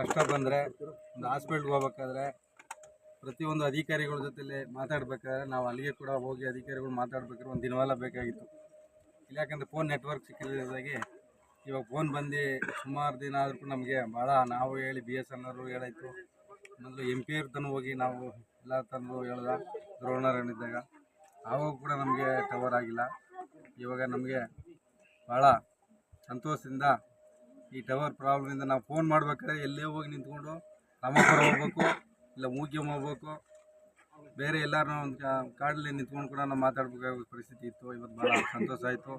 ಕಷ್ಟ ಬಂದರೆ ಒಂದು ಹಾಸ್ಪಿಟ್ಲ್ಗೆ ಹೋಗ್ಬೇಕಾದ್ರೆ ಪ್ರತಿಯೊಂದು ಅಧಿಕಾರಿಗಳ ಜೊತೆಲಿ ಮಾತಾಡಬೇಕಾದ್ರೆ ನಾವು ಅಲ್ಲಿಗೆ ಕೂಡ ಹೋಗಿ ಅಧಿಕಾರಿಗಳು ಮಾತಾಡ್ಬೇಕಾದ್ರೆ ಒಂದು ದಿನವೆಲ್ಲ ಬೇಕಾಗಿತ್ತು. ಯಾಕಂದರೆ ಫೋನ್ ನೆಟ್ವರ್ಕ್ ಸಿಕ್ಕಿಲ್ಲದಾಗಿ ಇವಾಗ ಫೋನ್ ಬಂದು ಸುಮಾರು ದಿನ ಆದರೂ ನಮಗೆ ಭಾಳ ನಾವು ಹೇಳಿ ಬಿ ಎಸ್ ಎನ್ ಅವರು ಹೇಳಾಯಿತು. ಮೊದಲು ಎಂ ಪಿ ಅವ್ರ ತನಕ ಹೋಗಿ ನಾವು ಎಲ್ಲ ತಂದು ಹೇಳ್ದ ದ್ರೋಣರಣಿದ್ದಾಗ ಆವಾಗ ಕೂಡ ನಮಗೆ ಟವರ್ ಆಗಿಲ್ಲ. ಇವಾಗ ನಮಗೆ ಭಾಳ ಸಂತೋಷದಿಂದ ಈ ಟವರ್ ಪ್ರಾಬ್ಲಮಿಂದ ನಾವು ಫೋನ್ ಮಾಡ್ಬೇಕಾದ್ರೆ ಎಲ್ಲೇ ಹೋಗಿ ನಿಂತ್ಕೊಂಡು ರಾಮಪುರ ಹೋಗ್ಬೇಕು, ಇಲ್ಲ ಮೂಗಿಯಮ್ ಹೋಗ್ಬೇಕು. ಬೇರೆ ಎಲ್ಲರೂ ಒಂದು ಕಾಡಲ್ಲಿ ನಿಂತ್ಕೊಂಡು ಕೂಡ ನಾವು ಮಾತಾಡ್ಬೇಕಾಗೋ ಪರಿಸ್ಥಿತಿ ಇತ್ತು. ಇವತ್ತು ಭಾಳ ಸಂತೋಷ ಆಯಿತು.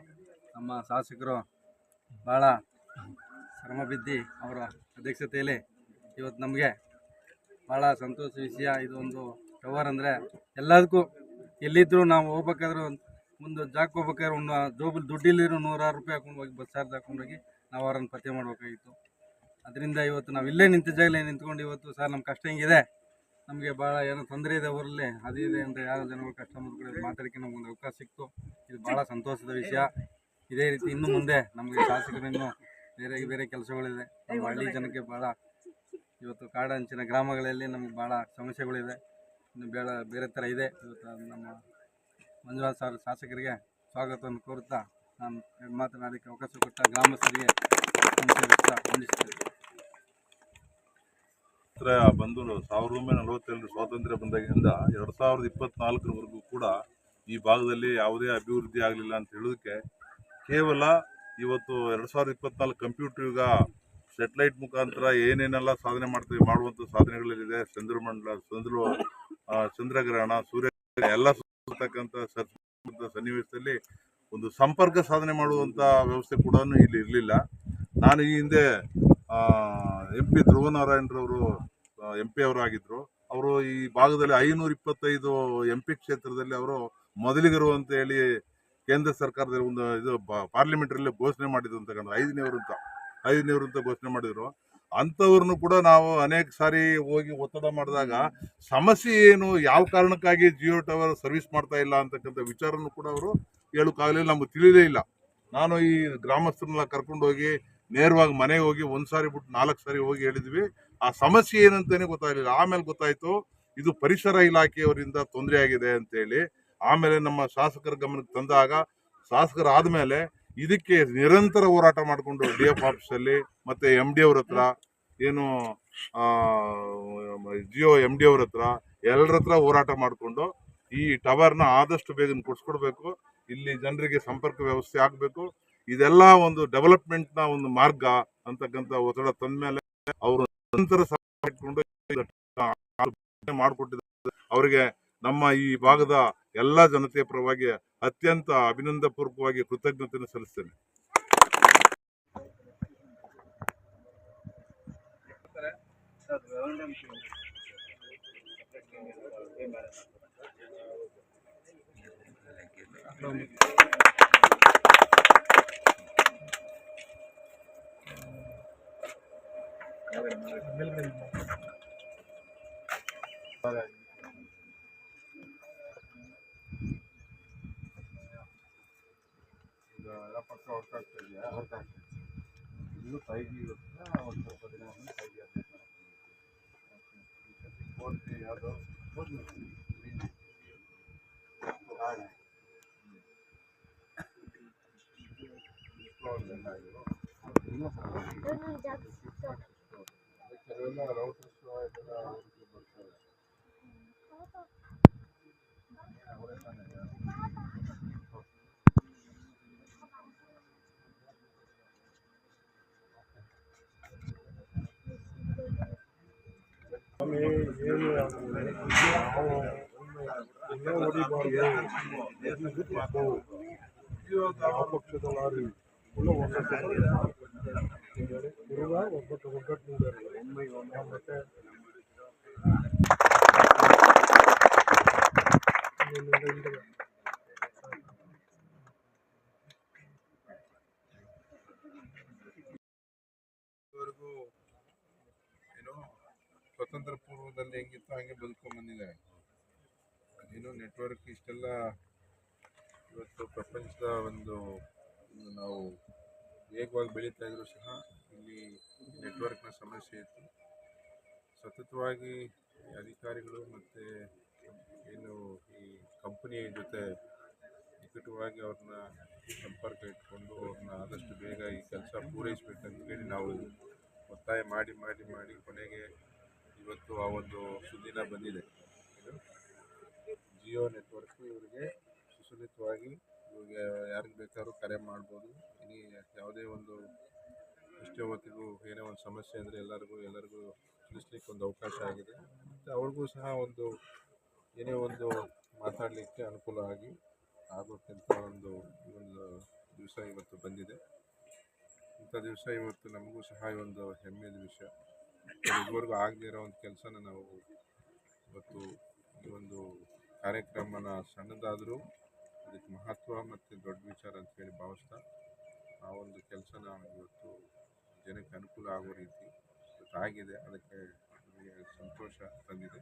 ನಮ್ಮ ಶಾಸಕರು ಭಾಳ ಶ್ರಮ ಬಿದ್ದು ಅವರ ಅಧ್ಯಕ್ಷತೆಯಲ್ಲಿ ಇವತ್ತು ನಮಗೆ ಭಾಳ ಸಂತೋಷ ವಿಷಯ. ಇದೊಂದು ಟವರ್ ಅಂದರೆ ಎಲ್ಲದಕ್ಕೂ ಎಲ್ಲಿದ್ದರೂ ನಾವು ಹೋಗ್ಬೇಕಾದ್ರೂ ಒಂದು ಜಾಕ್ ಹೋಗ್ಬೇಕಾದ್ರೆ ಒಂದು ಜೋಬಲ್ಲಿ ದುಡ್ಡಿಲ್ಲಿರೋ ನೂರಾರು ರೂಪಾಯಿ ಹಾಕೊಂಡು ಹೋಗಿ ಬಸ್ ಚಾರ್ಜ್ ಹಾಕೊಂಡು ಹೋಗಿ ನಾವು ಅವರನ್ನು ಪತ್ತೆ ಮಾಡಬೇಕಾಗಿತ್ತು. ಅದರಿಂದ ಇವತ್ತು ನಾವು ಇಲ್ಲೇ ನಿಂತ ಜಾಗಲೇ ನಿಂತ್ಕೊಂಡು ಇವತ್ತು ಸರ್ ನಮ್ಮ ಕಷ್ಟ ಹಿಂಗಿದೆ? ನಮಗೆ ಭಾಳ ಏನೋ ತೊಂದರೆ ಇದೆ ಊರಲ್ಲಿ, ಅದು ಇದೆ ಅಂತ ಯಾರು ಜನಗಳು ಕಸ್ಟಮರ್ ಕೂಡ ಮಾತಾಡೋಕ್ಕೆ ನಮ್ಗೆ ಒಂದು ಅವಕಾಶ ಸಿಕ್ತು. ಇದು ಭಾಳ ಸಂತೋಷದ ವಿಷಯ. ಇದೇ ರೀತಿ ಇನ್ನು ಮುಂದೆ ನಮಗೆ ಶಾಸಕರಿನ್ನು ಬೇರೆ ಬೇರೆ ಕೆಲಸಗಳಿದೆ. ನಮ್ಮ ಹಳ್ಳಿ ಜನಕ್ಕೆ ಭಾಳ ಇವತ್ತು ಕಾಡಂಚಿನ ಗ್ರಾಮಗಳಲ್ಲಿ ನಮಗೆ ಭಾಳ ಸಮಸ್ಯೆಗಳಿದೆ. ಇನ್ನು ಬೇಡ, ಬೇರೆ ಥರ ಇದೆ. ಇವತ್ತು ನಮ್ಮ ಮಂಜುನಾಥ್ ಸರ್ ಶಾಸಕರಿಗೆ ಸ್ವಾಗತವನ್ನು ಕೋರುತ್ತಾ ನಾನು ಮಾತನಾಡೋಕ್ಕೆ ಅವಕಾಶ ಕೊಟ್ಟ ಗ್ರಾಮಸ್ಥರಿಗೆ ಬಂದು ಸಾವಿರದ ಒಂಬೈನೂರ ನಲವತ್ತೆರಡು ಸ್ವಾತಂತ್ರ್ಯ ಬಂದಾಗಿಂದ ಎರಡು ಸಾವಿರದ ಇಪ್ಪತ್ನಾಲ್ಕರವರೆಗೂ ಕೂಡ ಈ ಭಾಗದಲ್ಲಿ ಯಾವುದೇ ಅಭಿವೃದ್ಧಿ ಆಗಲಿಲ್ಲ ಅಂತ ಹೇಳೋದಕ್ಕೆ ಕೇವಲ ಇವತ್ತು ಎರಡು ಸಾವಿರದ ಇಪ್ಪತ್ನಾಲ್ಕು ಕಂಪ್ಯೂಟರ್ ಯುಗ ಸೆಟಲೈಟ್ ಮುಖಾಂತರ ಏನೇನೆಲ್ಲ ಸಾಧನೆ ಮಾಡ್ತೀವಿ, ಮಾಡುವಂಥ ಸಾಧನೆಗಳಲ್ಲಿದೆ, ಚಂದ್ರಮಂಡಲ, ಚಂದ್ರ ಚಂದ್ರಗ್ರಹಣ, ಸೂರ್ಯ, ಎಲ್ಲ ಸುತ್ತಕ್ಕಂಥ ಸನ್ನಿವೇಶದಲ್ಲಿ ಒಂದು ಸಂಪರ್ಕ ಸಾಧನೆ ಮಾಡುವಂಥ ವ್ಯವಸ್ಥೆ ಕೂಡ ಇಲ್ಲಿ ಇರಲಿಲ್ಲ. ನಾನು ಈ ಹಿಂದೆ ಎಂ ಪಿ ಧ್ರುವನಾರಾಯಣರವರು ಎಂ ಪಿ ಅವರಾಗಿದ್ದರು ಅವರು ಈ ಭಾಗದಲ್ಲಿ ಐನೂರ ಇಪ್ಪತ್ತೈದು ಎಂ ಪಿ ಕ್ಷೇತ್ರದಲ್ಲಿ ಅವರು ಮೊದಲಿಗರು ಅಂತ ಹೇಳಿ ಕೇಂದ್ರ ಸರ್ಕಾರದಲ್ಲಿ ಒಂದು ಇದು ಪಾರ್ಲಿಮೆಂಟಲ್ಲಿ ಘೋಷಣೆ ಮಾಡಿದ್ರು ಅಂತ ಕಂಡು ಐದನೇವರು ಅಂತ. ಐದನೇವರು ಅಂತ ಘೋಷಣೆ ಮಾಡಿದ್ರು. ಅಂಥವ್ರನ್ನು ಕೂಡ ನಾವು ಅನೇಕ ಸಾರಿ ಹೋಗಿ ಒತ್ತಡ ಮಾಡಿದಾಗ ಸಮಸ್ಯೆ ಏನು, ಯಾವ ಕಾರಣಕ್ಕಾಗಿ ಜಿಯೋ ಟವರ್ ಸರ್ವಿಸ್ ಮಾಡ್ತಾ ಇಲ್ಲ ಅಂತಕ್ಕಂಥ ವಿಚಾರನೂ ಕೂಡ ಅವರು ಹೇಳೋಕ್ಕಾಗಲಿಲ್ಲ ನಮ್ಗೆ ತಿಳಿದೇ ಇಲ್ಲ. ನಾನು ಈ ಗ್ರಾಮಸ್ಥರನ್ನೆಲ್ಲ ಕರ್ಕೊಂಡು ಹೋಗಿ, ನೇರವಾಗಿ ಮನೆಗೆ ಹೋಗಿ ಒಂದು ಸಾರಿ ಬಿಟ್ಟು ನಾಲ್ಕು ಸಾರಿ ಹೋಗಿ ಹೇಳಿದ್ವಿ. ಆ ಸಮಸ್ಯೆ ಏನಂತಲೇ ಗೊತ್ತಾಗಲಿಲ್ಲ. ಆಮೇಲೆ ಗೊತ್ತಾಯಿತು, ಇದು ಪರಿಸರ ಇಲಾಖೆಯವರಿಂದ ತೊಂದರೆ ಆಗಿದೆ ಅಂತೇಳಿ. ಆಮೇಲೆ ನಮ್ಮ ಶಾಸಕರ ಗಮನಕ್ಕೆ ತಂದಾಗ ಶಾಸಕರಾದ್ಮೇಲೆ ಇದಕ್ಕೆ ನಿರಂತರ ಹೋರಾಟ ಮಾಡಿಕೊಂಡು ಡಿ ಎಫ್ ಆಫೀಸಲ್ಲಿ ಮತ್ತು ಎಂ ಡಿ ಅವ್ರ ಹತ್ರ, ಏನು ಜಿಯೋ ಎಂ ಡಿ ಅವ್ರ ಹತ್ರ ಎಲ್ಲರ ಹತ್ರ ಹೋರಾಟ ಮಾಡಿಕೊಂಡು ಈ ಟವರ್ನ ಆದಷ್ಟು ಬೇಗನೆ ಕೊಡ್ಸ್ಕೊಡ್ಬೇಕು. ಇಲ್ಲಿ ಜನರಿಗೆ ಸಂಪರ್ಕ ವ್ಯವಸ್ಥೆ ಆಗಬೇಕು. ಇದೆಲ್ಲ ಒಂದು ಡೆವಲಪ್ಮೆಂಟ್ನ ಒಂದು ಮಾರ್ಗ ಅಂತಕ್ಕಂಥ ಒತ್ತಡ ತಂದ ಮೇಲೆ ಅವರು ನಿರಂತರ ಇಟ್ಕೊಂಡು ಮಾಡಿಕೊಟ್ಟಿದ್ದಾರೆ. ಅವರಿಗೆ ನಮ್ಮ ಈ ಭಾಗದ ಎಲ್ಲ ಜನತೆಯ ಪರವಾಗಿ ಅತ್ಯಂತ ಅಭಿನಂದ ಪೂರ್ವಕವಾಗಿ ಕೃತಜ್ಞತೆಯನ್ನು ಸಲ್ಲಿಸ್ತೇನೆ. Vamos. Thank you. ವರ್ಕ್ ಆಗ್ತಾ ಇದು ಫೈವ್ ಜಿ ಇದುವರೆಗೂ ಸ್ವತಂತ್ರ ಪೂರ್ವದಲ್ಲಿ ಹೆಂಗಿತ್ತು ಹಂಗೆ ಬದುಕೊಂಡ್ ಬಂದಿದ್ದಾರೆ ಏನು ನೆಟ್ವರ್ಕ್ ಇಷ್ಟೆಲ್ಲ ಇವತ್ತು ಪ್ರಪಂಚದ ಒಂದು ನಾವು ವೇಗವಾಗಿ ಬೆಳೀತಾ ಇದ್ರು ಸಹ ಇಲ್ಲಿ ನೆಟ್ವರ್ಕ್ನ ಸಮಸ್ಯೆ ಇತ್ತು. ಸತತವಾಗಿ ಅಧಿಕಾರಿಗಳು ಮತ್ತು ಏನು ಈ ಕಂಪನಿಯ ಜೊತೆ ನಿಕಟವಾಗಿ ಅವ್ರನ್ನ ಸಂಪರ್ಕ ಇಟ್ಕೊಂಡು ಅವ್ರನ್ನ ಆದಷ್ಟು ಬೇಗ ಈ ಕೆಲಸ ಪೂರೈಸಬೇಕಂತ ಹೇಳಿ ನಾವು ಒತ್ತಾಯ ಮಾಡಿ ಮಾಡಿ ಮಾಡಿ ಕೊನೆಗೆ ಇವತ್ತು ಆ ಒಂದು ಸುದ್ದಿನ ಬಂದಿದೆ. ಜಿಯೋ ನೆಟ್ವರ್ಕ್ ಇವರಿಗೆ ಸುಸೂಲಿತವಾಗಿ ಇವಾಗ ಯಾರಿಗೆ ಬೇಕಾದ್ರೂ ಕರೆ ಮಾಡ್ಬೋದು. ಇಲ್ಲಿ ಯಾವುದೇ ಒಂದು ಎಷ್ಟೇ ಹೊತ್ತಿಗೂ ಏನೇ ಒಂದು ಸಮಸ್ಯೆ ಅಂದರೆ ಎಲ್ಲರಿಗೂ ಎಲ್ಲರಿಗೂ ತಿಳಿಸ್ಲಿಕ್ಕೆ ಒಂದು ಅವಕಾಶ ಆಗಿದೆ. ಮತ್ತು ಅವ್ರಿಗೂ ಸಹ ಒಂದು ಏನೇ ಒಂದು ಮಾತಾಡಲಿಕ್ಕೆ ಅನುಕೂಲ ಆಗಿ ಆಗೋಕ್ಕಿಂತ ಒಂದು ಒಂದು ದಿವಸ ಇವತ್ತು ಬಂದಿದೆ. ಇಂಥ ದಿವಸ ಇವತ್ತು ನಮಗೂ ಸಹ ಒಂದು ಹೆಮ್ಮೆಯ ವಿಷಯ ಇದುವರೆಗೂ ಆಗದೇ ಇರೋ ಒಂದು ಕೆಲಸನ ನಾವು ಇವತ್ತು ಈ ಒಂದು ಕಾರ್ಯಕ್ರಮನ ಸಣ್ಣದಾದರೂ ಅದಕ್ಕೆ ಮಹತ್ವ ಮತ್ತು ದೊಡ್ಡ ವಿಚಾರ ಅಂತ ಹೇಳಿ ಭಾವಿಸ್ತಾ, ಆ ಒಂದು ಕೆಲಸನ ಇವತ್ತು ಜನಕ್ಕೆ ಅನುಕೂಲ ಆಗೋ ರೀತಿ ಆಗಿದೆ. ಅದಕ್ಕೆ ನಮಗೆ ಸಂತೋಷ ತಂದಿದೆ.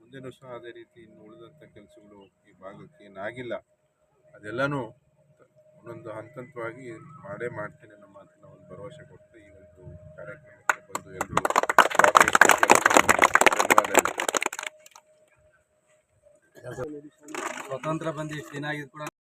ಮುಂದೆನೂ ಸಹ ಅದೇ ರೀತಿ ಇನ್ನು ಉಳಿದಂಥ ಕೆಲಸಗಳು ಈ ಭಾಗಕ್ಕೆ ಏನಾಗಿಲ್ಲ. ಅದೆಲ್ಲನೂ ಒಂದೊಂದು ಹಂತ ಹಂತವಾಗಿ ಮಾಡೇ ಮಾಡ್ತೇನೆ ನಮ್ಮ ಮಾತಿನ ಒಂದು ಭರವಸೆ ಕೊಟ್ಟು ಈ ಒಂದು ಕಾರ್ಯಕ್ರಮಕ್ಕೆ ಬಂದು ಎಲ್ಲರೂ ಧನ್ಯವಾದಗಳು. ಸ್ವತಂತ್ರ ಬಂದು ಇಷ್ಟು ದಿನ ಆಗಿದ್ದು ಕೂಡ